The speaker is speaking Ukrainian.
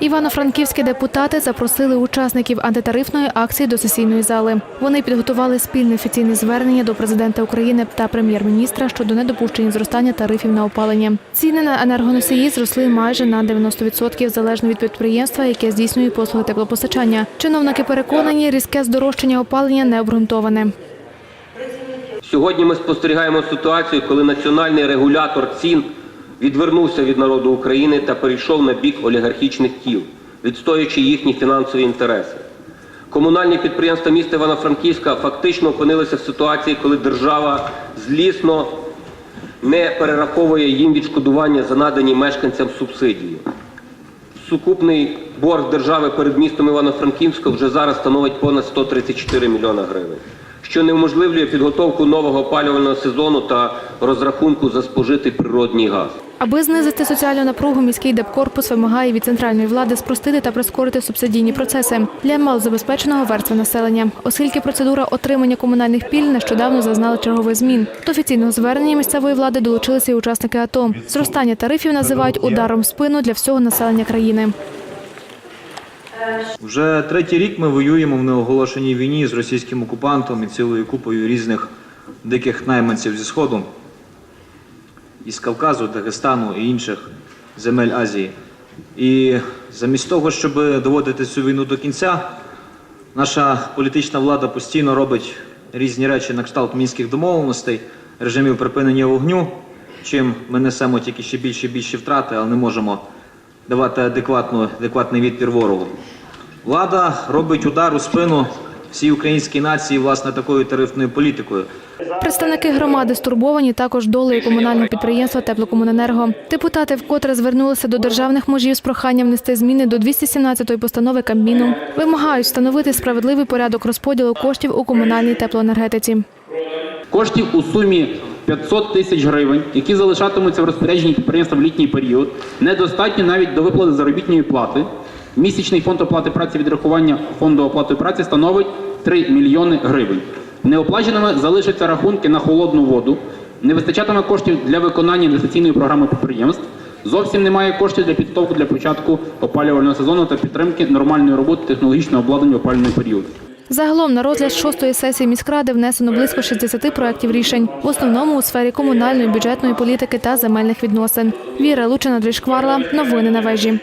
Івано-франківські депутати запросили учасників антитарифної акції до сесійної зали. Вони підготували спільне офіційне звернення до президента України та прем'єр-міністра щодо недопущення зростання тарифів на опалення. Ціни на енергоносії зросли майже на 90% залежно від підприємства, яке здійснює послуги теплопостачання. Чиновники переконані, різке здорожчання опалення не обґрунтоване. Сьогодні ми спостерігаємо ситуацію, коли національний регулятор цін відвернувся від народу України та перейшов на бік олігархічних кіл, відстоюючи їхні фінансові інтереси. Комунальні підприємства міста Івано-Франківська фактично опинилися в ситуації, коли держава злісно не перераховує їм відшкодування за надані мешканцям субсидії. Сукупний борг держави перед містом Івано-Франківська вже зараз становить понад 134 мільйона гривень, що неуможливлює підготовку нового опалювального сезону та розрахунку за спожитий природній газ. Аби знизити соціальну напругу, міський депкорпус вимагає від центральної влади спростити та прискорити субсидійні процеси для малозабезпеченого верстви населення, оскільки процедура отримання комунальних пільг нещодавно зазнала чергових змін. До офіційного звернення місцевої влади долучилися і учасники АТО. Зростання тарифів називають ударом в спину для всього населення країни. Вже третій рік ми воюємо в неоголошеній війні з російським окупантом і цілою купою різних диких найманців зі Сходу, із Кавказу, Дагестану і інших земель Азії. І замість того, щоб доводити цю війну до кінця, наша політична влада постійно робить різні речі на кшталт мінських домовленостей, режимів припинення вогню, чим ми несемо тільки ще більше і більші втрати, але не можемо давати адекватну, адекватний відпір ворогу. Влада робить удар у спину всій українській нації власне такою тарифною політикою. Представники громади стурбовані також долею комунального підприємства Теплокомуненерго. Депутати вкотре звернулися до державних можів з проханням внести зміни до 217-ї постанови Кабміну. Вимагають встановити справедливий порядок розподілу коштів у комунальній теплоенергетиці. Коштів у сумі 500 тисяч гривень, які залишатимуться в розпорядженні підприємства в літній період, недостатньо навіть до виплати заробітної плати. Місячний фонд оплати праці відрахування фонду оплати праці становить 3 мільйони гривень. Неоплаченими залишаться рахунки на холодну воду, не вистачатиме коштів для виконання інвестиційної програми підприємств. Зовсім немає коштів для підготовки для початку опалювального сезону та підтримки нормальної роботи технологічного обладнання в опалювальний період. Загалом на розгляд шостої сесії міськради внесено близько 60 проєктів рішень, в основному у сфері комунальної, бюджетної політики та земельних відносин. Віра Лучина, Андрій Шкварла. Новини на вежі.